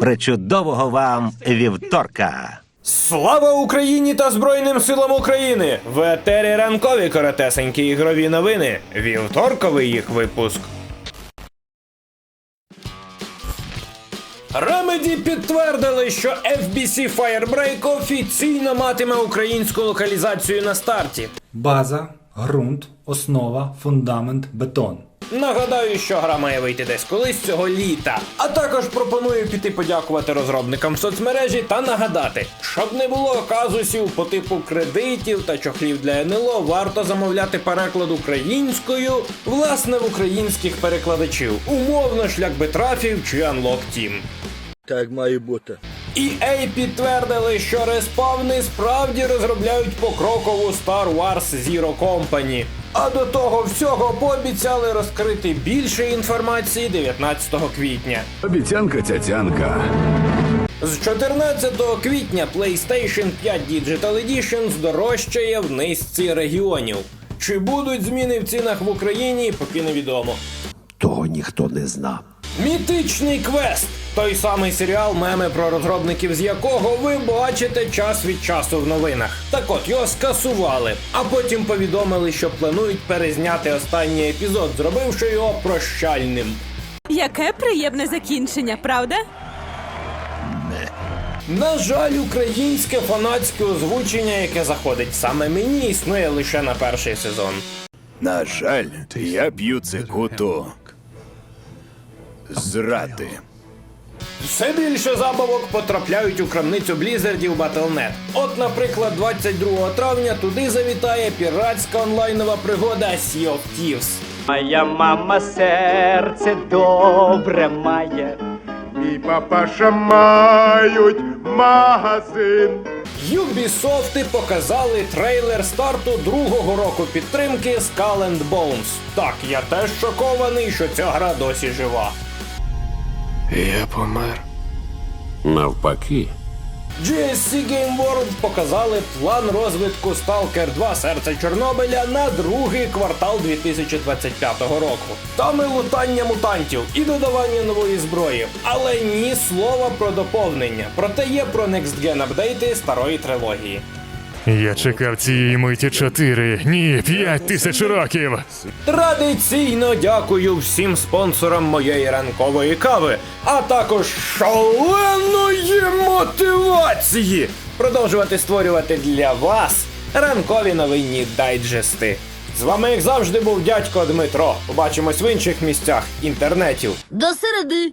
Причудового вам вівторка! Слава Україні та Збройним силам України! В етері ранкові коротесенькі ігрові новини. Вівторковий їх випуск. Remedy підтвердили, що FBC Firebreak офіційно матиме українську локалізацію на старті. База, ґрунт, основа, фундамент, бетон. Нагадаю, що гра має вийти десь колись цього літа. А також пропоную піти подякувати розробникам соцмережі та нагадати, щоб не було казусів по типу кредитів та чохлів для НЛО, варто замовляти переклад українською, власне, в українських перекладачів, умовно шлях Бетрафів чи Unlock Team. Так має бути. EA підтвердили, що респавни справді розробляють покрокову Star Wars Zero Company. А до того всього пообіцяли розкрити більше інформації 19 квітня. Обіцянка цяцянка. З 14 квітня PlayStation 5 Digital Edition здорожчає в низці регіонів. Чи будуть зміни в цінах в Україні, поки невідомо. Того ніхто не знав. Мітичний квест той самий серіал, меми про розробників з якого ви бачите час від часу в новинах. Так от його скасували, а потім повідомили, що планують перезняти останній епізод, зробивши його прощальним. Яке приємне закінчення, правда? На жаль, українське фанатське озвучення, яке заходить саме мені, існує лише на перший сезон. На жаль, я п'ю цикуту. Зрати. Все більше забавок потрапляють у крамницю Блізардів Battle.net. От, наприклад, 22 травня туди завітає піратська онлайнова пригода Sea of Thieves. Моя мама серце добре має. Мій папаша мають магазин. Юбісофти показали трейлер старту другого року підтримки Skull and Bones. Так, я теж шокований, що ця гра досі жива. Я помер. Навпаки, GSC Game World показали план розвитку Stalker 2 Серце Чорнобиля на другий квартал 2025 року. Там і лутання мутантів, і додавання нової зброї, але ні слова про доповнення. Проте є про Next Gen апдейти старої трилогії. Я чекав цієї миті чотири, ні, п'ять тисяч років. Традиційно дякую всім спонсорам моєї ранкової кави, а також шаленої мотивації продовжувати створювати для вас ранкові новинні дайджести. З вами, як завжди, був дядько Дмитро. Побачимось в інших місцях інтернетів. До середи.